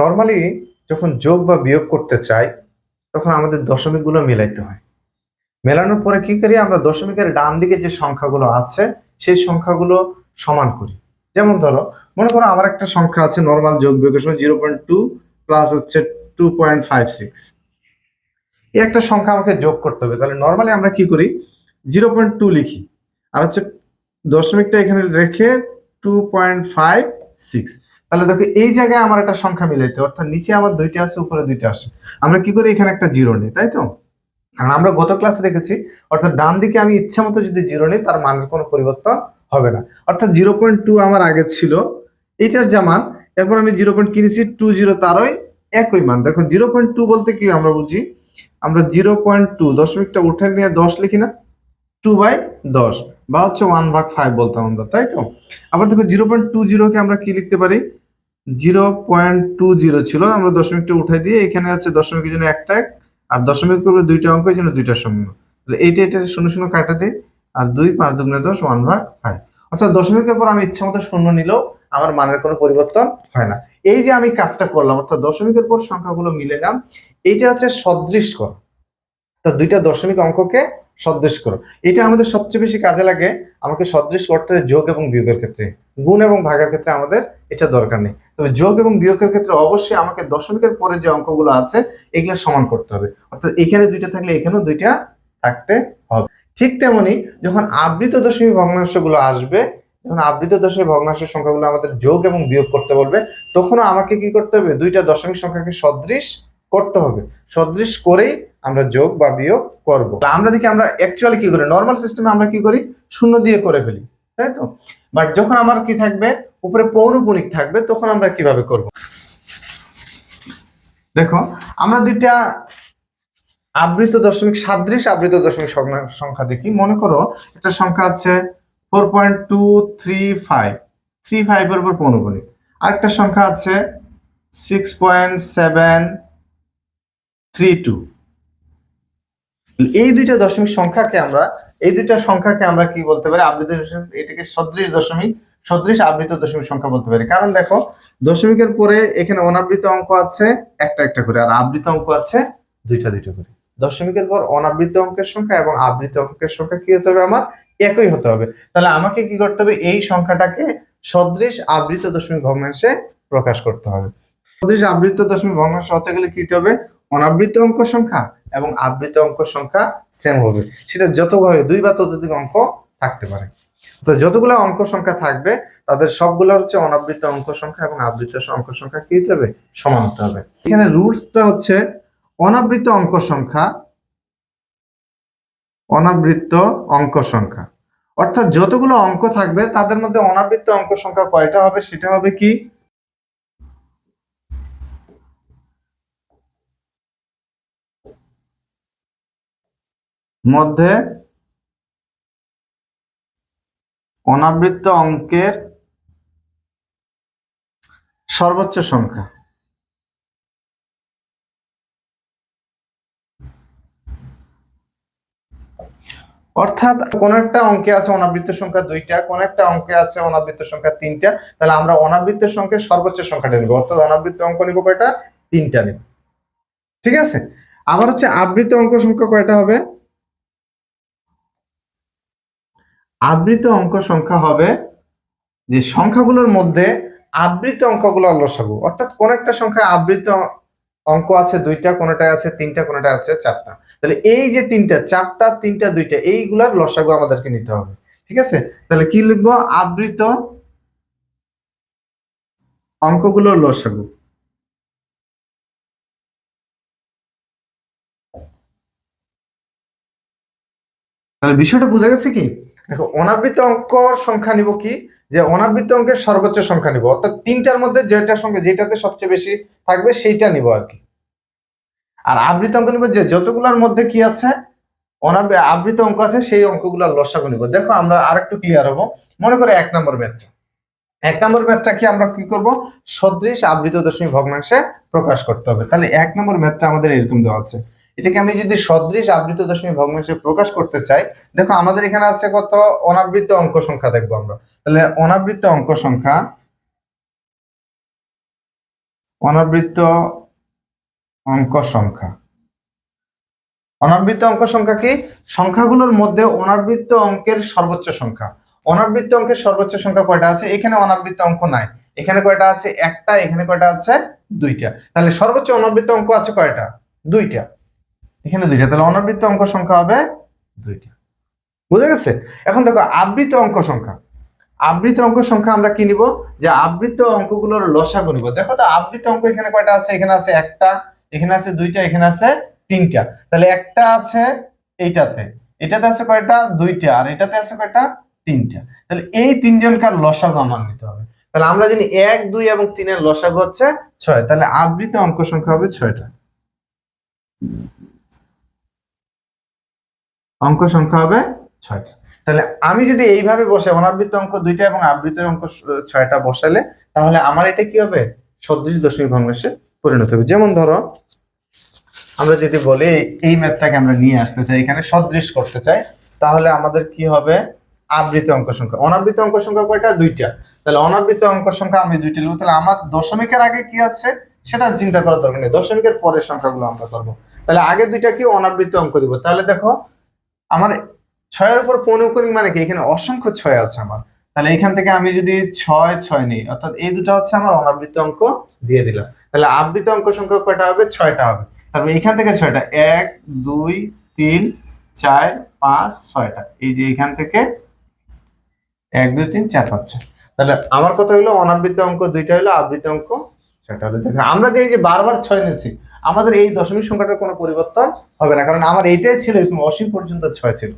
Normally যখন যোগ বা বিয়োগ করতে চাই, তখন আমাদের দশমিকগুলো মেলাইতে হয়। মেলানোর পরে কি করি, আমরা দশমিকের ডান দিকে যে সংখ্যাগুলো আছে, সেই সংখ্যাগুলো সমান করি। যেমন ধরো, মনে করো আমার একটা সংখ্যা আছে নর্মাল যোগ বিয়োগের সময় জিরো পয়েন্ট টু প্লাস হচ্ছে টু পয়েন্ট ফাইভ সিক্স এই একটা সংখ্যা আমাকে যোগ করতে হবে। তাহলে নর্মালি আমরা কি করি জিরো পয়েন্ট টু লিখি। আর হচ্ছে দশমিকটা এখানে রেখে টু পয়েন্ট ফাইভ সিক্স তাহলে দেখো, এই জায়গায় আমার একটা সংখ্যা মিলাইতে, অর্থাৎ নিচে আমার দুইটা আছে, উপরে দুইটা আছে। আমরা কি করি এখানে একটা জিরো নিই, তাই তো? কারণ আমরা গত ক্লাসে দেখেছি, অর্থাৎ ডান দিকে আমি ইচ্ছা মতো যদি জিরো নিই, তার মানের কোনো পরিবর্তন হবে না। অর্থাৎ জিরো পয়েন্ট টু আমার আগে ছিল, এইটার যা মান, এরপর আমি জিরো পয়েন্ট কিনেছি টু জিরো তারই একই মান। দেখো, জিরো পয়েন্ট টু বলতে কি আমরা বুঝি? আমরা জিরো পয়েন্ট টু দশমিকটা উঠে নিয়ে দশ লিখি না টু বাই দশ, বা হচ্ছে ওয়ান ভাগ ফাইভ বলতাম আমরা, তাই তো? আবার দেখো, জিরো পয়েন্ট টু জিরোকে আমরা কি লিখতে পারি? জিরো পয়েন্ট টু জিরো ছিল, আমরা দশমিকটা উঠে দিয়ে এখানে হচ্ছে দশমিকের জন্য একটা এক, আর দশমিক করবে দুইটা অঙ্কের জন্য দুইটা শূন্য। তাহলে এইটা এটা শূন্য শূন্য কাটা দিই, আর দুই পাঁচ দুগুণে দশ ওয়ান ভাগ ফাইভ অর্থাৎ দশমিকের পর আমি ইচ্ছা মতো শূন্য নিলেও আমার মানের কোনো পরিবর্তন হয় না। এই যে আমি কাজটা করলাম, অর্থাৎ দশমিকের পর সংখ্যাগুলো মিলে নাম, এইটা হচ্ছে সদৃশ করা। তো দুইটা দশমিক অঙ্ককে সদৃশ করো এটা আমাদের সবচেয়ে বেশি কাজে লাগে আমাকে সদৃশ করতে হয় যোগ এবং বিয়োগের ক্ষেত্রে। গুণ এবং ভাগের ক্ষেত্রে আমাদের এটা দরকার নেই। তবে যোগ এবং বিয়োগের ক্ষেত্রে অবশ্যই আমাকে দশমিকের পরে যে অঙ্কগুলো আছে, এগুলো সমান করতে হবে। অর্থাৎ এখানে দুইটা থাকলে এখানেও দুইটা থাকতে হবে। ঠিক তেমনি যখন আবৃত দশমিক ভগ্নাংশগুলো আসবে, যখন আবৃত দশমিক ভগ্নাংশের সংখ্যাগুলো আমাদের যোগ এবং বিয়োগ করতে বলবে, তখনও আমাকে কি করতে হবে? দুইটা দশমিক সংখ্যাকে সদৃশ করতে হবে। সদৃশ করেই আমরা যোগ বা বিয়োগ করব। আমরা দেখি আমরা অ্যাকচুয়ালি কি করি? নর্মাল সিস্টেমে আমরা কি করি? শূন্য দিয়ে করে ফেলি, তাই তো? বাট যখন আমার কি থাকবে? উপরে পৌনপুনিক থাকবে, তখন আমরা কীভাবে করব? দেখো, আমরা দুইটা আবৃত দশমিক সাদৃশ, আবৃত দশমিক সংখ্যা- দেখি। মনে করো, একটা সংখ্যা আছে four point two three five three ফাইভের উপর পৌনপুনিক আরেকটা সংখ্যা আছে six point seven three two এই দুইটা দশমিক সংখ্যাকে আমরা, এই দুইটা সংখ্যাকে আমরা কি বলতে পারি? আবৃত দশমিক, এটাকে সদৃশ দশমিক, সদৃশ আবৃত দশমিক সংখ্যা বলতে পারি। কারণ দেখো, দশমিকের পরে এখানে অনাবৃত অঙ্ক আছে, একটা একটা করে, আর আবৃত অঙ্ক আছে, দুইটা দুইটা করে। দশমিকের পর অনাবৃত অঙ্কের সংখ্যা এবং আবৃত অঙ্কের সংখ্যা কি হতে হবে আমার? একই হতে হবে। তাহলে আমাকে কি করতে হবে? এই সংখ্যাটাকে সদৃশ আবৃত দশমিক ভগ্নাংশে প্রকাশ করতে হবে। সদৃশ আবৃত দশমিক ভগ্নাংশ হতে গেলে কি হতে হবে? অনাবৃত অঙ্ক সংখ্যা এবং আবৃত অঙ্ক সংখ্যা সেম হবে। সেটা যত হবে দুই বা ততোধিক অঙ্ক থাকতে পারে। তো যতগুলো অঙ্ক সংখ্যা থাকবে, তাদের সবগুলো হচ্ছে অনাবৃত অঙ্ক সংখ্যা এবং আবৃত অঙ্ক সংখ্যা কি হতে হবে? সমান হতে হবে। এখানে রুলসটা হচ্ছে অনাবৃত অঙ্ক সংখ্যা অনাবৃত্ত অঙ্ক সংখ্যা। অর্থাৎ যতগুলো অঙ্ক থাকবে, তাদের মধ্যে অনাবৃত্ত অঙ্ক সংখ্যা কয়টা হবে? সেটা হবে কি? মধ্যে অনাবৃত্ত অঙ্কের সর্বোচ্চ সংখ্যা। অর্থাৎ কোন একটা অঙ্কে আছে অনাবৃত্ত সংখ্যা দুইটা, কোন একটা অঙ্কে আছে অনাবৃত্ত সংখ্যা তিনটা, তাহলে আমরা অনাবৃত্ত সংখ্যার সর্বোচ্চ সংখ্যাটা নিব। অর্থাৎ অনাবৃত্ত অঙ্ক নিব কয়টা? তিনটা নিব। ঠিক আছে? আবার হচ্ছে আবৃত অঙ্ক সংখ্যা কয়টা হবে? আবৃত অঙ্ক সংখ্যা হবে যে সংখ্যাগুলোর মধ্যে আবৃত অঙ্কগুলোর লসাগু অর্থাৎ কোন একটা সংখ্যা আবৃত অঙ্ক আছে দুইটা কোনটা আছে তিনটা কোনটা আছে চারটা। তাহলে এই যে তিনটা, চারটা, তিনটা, দুইটা, এইগুলার লসাগু আমাদেরকে নিতে হবে। ঠিক আছে? তাহলে কি লিখব? আবৃত অঙ্কগুলোর লসাগু। তাহলে বিষয়টা বোঝা গেছে কি? দেখো, অনাবৃত অঙ্ক সংখ্যা নিব কি? যে অনাবৃত অঙ্কের সর্বোচ্চ সংখ্যা নিব, অর্থাৎ তিনটার মধ্যে যেটার সংখ্যা যেটাতে সবচেয়ে বেশি থাকবে সেইটা নিব আর কি। আর আবৃত অঙ্ক নিব যে যতগুলোর মধ্যে কি আছে, অনাবৃ, আবৃত অঙ্ক আছে, সেই অঙ্কগুলোর লসাগু নিব। দেখো, আমরা আরেকটু ক্লিয়ার হব। মনে করে এক নম্বর ম্যাথটা। এক নম্বর ম্যাথটা কি আমরা কি করব? সদৃশ আবৃত দশমিক ভগ্নাংশে প্রকাশ করতে হবে। তাহলে এক নম্বর ম্যাথটা আমাদের এরকম দেওয়া আছে। এটাকে আমি যদি সদৃশ আবৃত দশমিক ভগ্নাংশে প্রকাশ করতে চাই, দেখো আমাদের এখানে আছে কত? অনাবৃত অঙ্ক সংখ্যা দেখব আমরা। তাহলে অনাবৃত অঙ্ক সংখ্যা অনাবৃত্ত অঙ্ক সংখ্যা। অনাবৃত্ত অঙ্ক সংখ্যা কি? সংখ্যাগুলোর মধ্যে অনাবৃত্ত অঙ্কের সর্বোচ্চ সংখ্যা। অনাবৃত্ত অঙ্কের সর্বোচ্চ সংখ্যা কয়টা আছে? এখানে অনাবৃত্ত অঙ্ক নাই। এখানে কয়টা আছে? একটা, এখানে কয়টা আছে? দুইটা। তাহলে সর্বোচ্চ অনাবৃত্ত অঙ্ক আছে কয়টা? দুইটা। এখানে দুইটা। তাহলে অনাবৃত্ত অঙ্ক সংখ্যা হবে দুইটা। বুঝা গেছে? এখন দেখো আবৃত অঙ্ক সংখ্যা। আবৃত অঙ্ক সংখ্যা আমরা কি নিব? যে আবৃত অঙ্কগুলোর লসাগু নিব। দেখো তো আবৃত অঙ্ক এখানে কয়টা আছে? এখানে আছে একটা, এখানে আছে দুইটা, এখানে আছে তিনটা। তাহলে একটা আছে এইটাতে। এটাতে আছে কয়টা? দুইটা। আর এটাতে আছে কয়টা? তিনটা। তাহলে এই তিনজনকার লসাগু আমার নিতে হবে। তাহলে আমরা জানি এক, দুই এবং তিনের লসাগু হচ্ছে ছয়। তাহলে আবৃত অঙ্ক সংখ্যা হবে ছয়টা। অঙ্ক সংখ্যা হবে ছয়টা। তাহলে আমি যদি এইভাবে বসে অনাবৃত অঙ্ক দুইটা এবং আবৃত অঙ্ক ছয়টা বসালে, তাহলে আমার এটা কি হবে? সদৃশ দশমিক ভগ্নাংশে পরিণত হবে। যেমন ধরো, আমরা যদি বলি, এই- ম্যাথটাকে আমরা নিয়ে আসতে চাই, এখানে সদৃশ করতে চাই, তাহলে আমাদের কি হবে? আবৃত অঙ্ক সংখ্যা। অনাবৃত অঙ্ক সংখ্যা কয়টা? দুইটা। তাহলে অনাবৃত অঙ্ক সংখ্যা আমি দুইটা লিখব। তাহলে আমার দশমিকের আগে কি আছে? সেটা চিন্তা করার দরকার নেই। দশমিকের পরের সংখ্যাগুলো আমরা করব। তাহলে আগে দুইটা কি? অনাবৃত অঙ্ক দিব। তাহলে দেখো আমার ছয়ের উপর পৌনকরিক মানে কি? এখানে অসংখ্য ছয় আছে আমার। তাহলে এখান থেকে আমি যদি ছয় ছয় নিই, অর্থাৎ এই দুটো হচ্ছে আমার অনাবৃত অঙ্ক দিয়ে দিলাম। তাহলে আবৃত অঙ্ক সংখ্যা কয়টা হবে? ছয়টা হবে। তারপর এখান থেকে ছয়টা, এক, দুই, তিন, চার, পাঁচ, ছয়টা। এই যে এখান থেকে এক, দুই, তিন, চার, পাঁচ, ছয়। তাহলে আমার কথা হলো? অনাবৃত অঙ্ক দুইটা হলো আবৃত অঙ্ক হলো দেখেন আমরা যে এই যে বারবার ছয় নিয়েছি আমাদের এই দশমিক সংখ্যাটার কোনো পরিবর্তন হবে না, কারণ আমার এইটাই ছিল অসীম পর্যন্ত ছয় ছিল।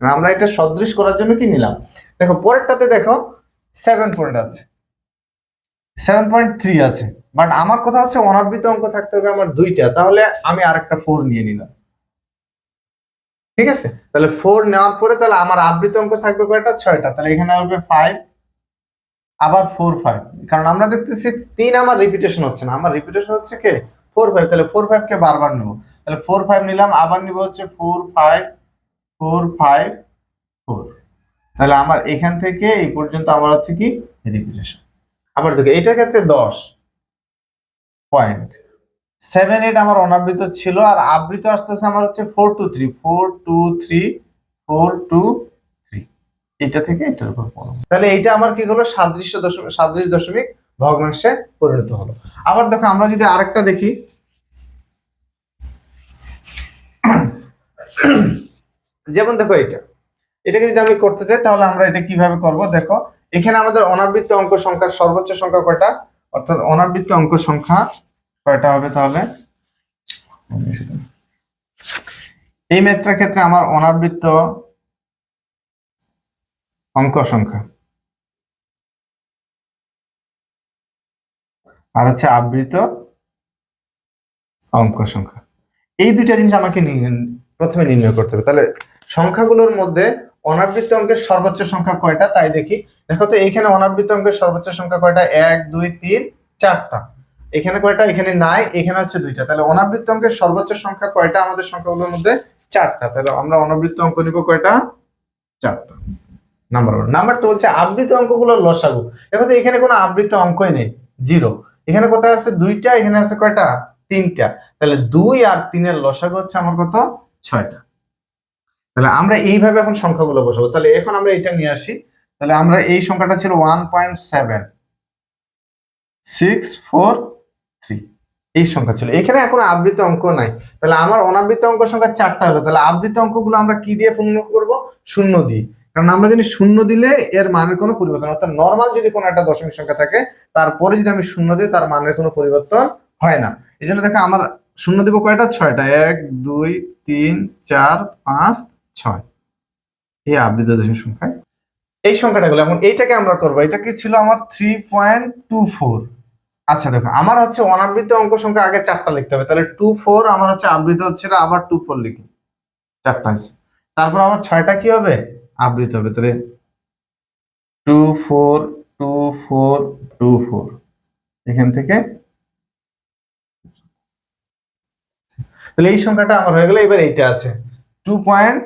আমরা এটা সদৃশ করার জন্য কি নিলাম? দেখো, পরেরটাতে দেখো সেভেন পয়েন্ট আছে। সেভেন পয়েন্ট থ্রি আছে। বাট আমার কথা হচ্ছে, অনাবৃত অঙ্ক থাকতে হবে আমার দুইটা, তাহলে আমি আরেকটা ফোর নিয়ে নিলাম। ঠিক আছে? তাহলে ফোর নেওয়ার পরে তাহলে আমার আবৃত অঙ্ক থাকবে কয়টা? ছয়টা। তাহলে এখানে হবে ফাইভ আবার ফোর ফাইভ কারণ আমরা দেখতেছি তিন আমার রিপিটেশন হচ্ছে না। আমার রিপিটেশন হচ্ছে কে? ফোর ফাইভ তাহলে ফোর ফাইভ কে বারবার নেব। তাহলে ফোর ফাইভ নিলাম, আবার নিব হচ্ছে four five four five four তাহলে আমার এখান থেকে এই পর্যন্ত আমার হচ্ছে কি? রিপিটেশন আবার দেখো, এটার ক্ষেত্রে দশ। পয়েন্ট সেভেন এইট আমার অনাবৃত ছিল, আর আবৃত আসতেছে আমার হচ্ছে four two three four two three four two এটা থেকে এটার উপর। তাহলে এইটা আমার কি হলো? সাদৃশ্য দশমিক সাদৃশ দশমিক ভগ্নাংশে পরিণত হলো। আবার দেখো, আমরা যদি আরেকটা দেখি। যেমন দেখো এটা এটাকে যদি আমি করতে চাই, তাহলে আমরা এটা কীভাবে করব? দেখো, এখানে আমাদের অনাবৃত্ত অঙ্ক সংখ্যার সর্বোচ্চ সংখ্যা কয়টা? অর্থাৎ অনাবৃত্ত অঙ্ক সংখ্যা কয়টা হবে তাহলে? এই মেত্রার ক্ষেত্রে আমার অনাবৃত্ত অঙ্ক সংখ্যা আর হচ্ছে আবৃত অঙ্ক সংখ্যা এই দুইটা জিনিস আমাকে প্রথমে নির্ণয় করতে হবে। তাহলে সংখ্যাগুলোর মধ্যে অনাবৃত্ত অঙ্কের সর্বোচ্চ সংখ্যা কয়টা? তাই দেখি। দেখো তো, এইখানে অনাবৃত্ত অঙ্কের সর্বোচ্চ সংখ্যা কয়টা? এক, দুই, তিন, চারটা। এখানে কয়টা? এখানে নাই, এখানে হচ্ছে দুইটা। তাহলে অনাবৃত্ত অঙ্কের সর্বোচ্চ সংখ্যা কয়টা? আমাদের সংখ্যাগুলোর মধ্যে চারটা। তাহলে আমরা অনাবৃত্ত অঙ্ক নিব কয়টা? চারটা। নাম্বার ওয়ান নাম্বার টু বলছে, আবৃত অঙ্কগুলোর লসাগু। দেখো তো, এখানে কোনো আবৃত অঙ্কই নেই। জিরো এখানে কোথায় আছে? দুইটা, এখানে আছে কয়টা? তিনটা। তাহলে দুই আর তিনের লসাগু হচ্ছে আমার কত? ছয়টা। তাহলে আমরা এইভাবে এখন সংখ্যাগুলো বসাবো। তাহলে এখন আমরা এটা নিয়ে আসি। তাহলে আমরা এই সংখ্যাটা ছিল one point seven six four three এই সংখ্যা ছিল। এখানে এখন আবৃত অঙ্ক নাই। তাহলে আমার অনাবৃত অঙ্ক সংখ্যা চারটা হলো। তাহলে আবৃত অঙ্কগুলো আমরা কি দিয়ে পূর্ণ করব? শূন্য দিয়ে। কারণ আমরা জানি শূন্য দিলে এর মানের কোনো পরিবর্তন, অর্থাৎ নর্মাল যদি কোনো একটা দশমিক সংখ্যা থাকে, তারপরে যদি আমি শূন্য দিই, তার মানের কোনো পরিবর্তন হয় না। এই জন্য দেখো আমার শূন্য দিব কয়টা? ছয়টা। এক, দুই, তিন, চার, পাঁচ, ছয়। এই আবৃত দশমিক সংখ্যা এই সংখ্যাটা গুলো এখন এইটাকে আমরা করব। এটা কি ছিল আমার থ্রি পয়েন্ট টু ফোর আচ্ছা দেখো, আমার হচ্ছে অনাবৃত অঙ্ক সংখ্যা আগে চারটা লিখতে হবে। তাহলে টু ফোর আমার হচ্ছে আবৃত হচ্ছে আবার টু ফোর লিখি। চারটা তারপর আমার ছয়টা কি হবে? আবৃত হবে। তাহলে two four two four two four এখান থেকে তাহলে এই সংখ্যাটা আমার হয়ে গেল এবার এইটা আছে। টু পয়েন্ট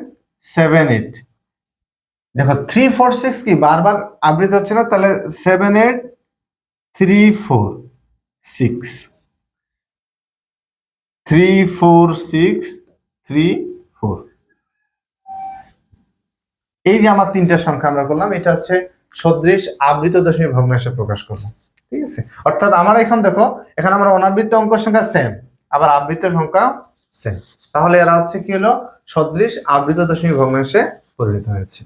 সেভেন এইট দেখো থ্রি ফোর সিক্স কি বারবার আবৃত হচ্ছে না? তাহলে seven eight three four six three four six three four এই যে আমার তিনটা সংখ্যা আমরা করলাম, এটা হচ্ছে সদৃশ আবৃত দশমিক ভগ্নাংশে প্রকাশ করলাম ঠিক আছে? অর্থাৎ আমার এখন দেখো, এখানে আমরা অনাবৃত্ত অঙ্ক সংখ্যা সেম আবার আবৃত সংখ্যা সেম তাহলে এরা হচ্ছে কি হলো? সদৃশ আবৃত দশমিক ভগ্নাংশে পরিণত হয়েছে।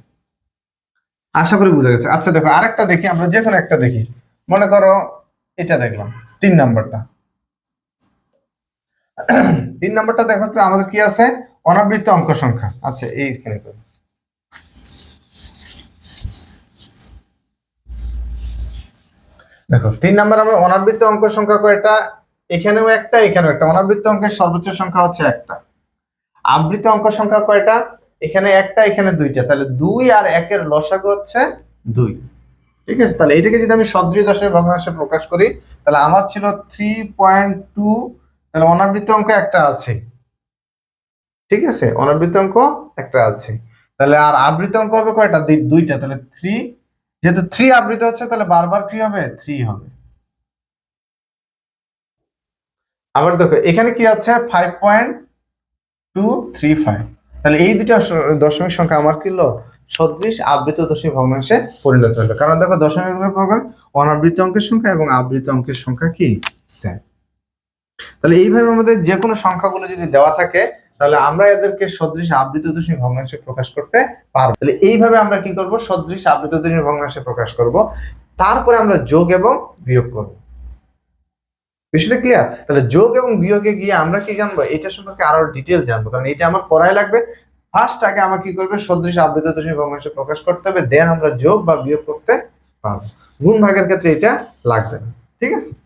আশা করি বুঝা গেছে। আচ্ছা দেখো, আরেকটা দেখি, আমরা যে কোনো একটা দেখি। মনে করো এটা দেখলাম, তিন নাম্বারটা। তিন নাম্বারটা দেখো আমাদের কি আছে? অনাবৃত্ত অঙ্ক সংখ্যা। আচ্ছা এইখানে দেখো, তিন নাম্বার আমরা অনাবৃত্ত অঙ্ক সংখ্যা কয়টা? এখানেও একটা এখানেও একটা। অনাবৃত্ত অঙ্কের সর্বোচ্চ সংখ্যা হচ্ছে একটা। আবৃত অঙ্ক সংখ্যা কয়টা? এখানে একটা, এখানে দুইটা। তাহলে দুই আর একের লসাগু হচ্ছে দুই। ঠিক আছে? তাহলে এটাকে যদি আমি সদৃশ দশমিক ভগ্নাংশে প্রকাশ করি, তাহলে আমার ছিল থ্রি পয়েন্ট টু তাহলে অনাবৃত্ত অঙ্ক একটা আছে। ঠিক আছে? অনাবৃত্ত অঙ্ক একটা আছে। তাহলে আর আবৃত অঙ্ক হবে কয়টা? দুইটা। তাহলে থ্রি যেহেতু থ্রি আবৃত হচ্ছে, তাহলে বারবার কি হবে থ্রি হবে। আবার দেখো, এখানে কি আছে? Five point two three five তাহলে এই দুটা দশমিক সংখ্যা আমার কি হলো? সদৃশ আবৃত দশমিক ভগ্নাংশে পরিণত হলো। কারণ দেখো, দশমিক প্রকার অনাবৃত অঙ্কের সংখ্যা এবং আবৃত অঙ্কের সংখ্যা কি? সেম তাহলে এইভাবে আমাদের যে কোনো সংখ্যাগুলো যদি দেওয়া থাকে তাহলে আমরা এদেরকে সদৃশ আবৃত দশমিক ভগ্নাংশে প্রকাশ করতে পারব। তাহলে এইভাবে আমরা কি করব? সদৃশ আবৃত দশমিক ভগ্নাংশে প্রকাশ করব। তারপরে আমরা যোগ এবং বিয়োগ করব। বিষয়টা ক্লিয়ার তাহলে যোগ এবং বিয়োগে গিয়ে আমরা কি জানব? এটা সম্পর্কে আরও ডিটেল জানব। কারণ এটা আমার পড়াই লাগবে। ফার্স্ট আগে আমার কি করবে? সদৃশ আবৃত দশমিক ভগ্নাংশে প্রকাশ করতে হবে। দেন আমরা যোগ বা বিয়োগ করতে পারব। গুণ ভাগের ক্ষেত্রে এটা লাগবে না। ঠিক আছে?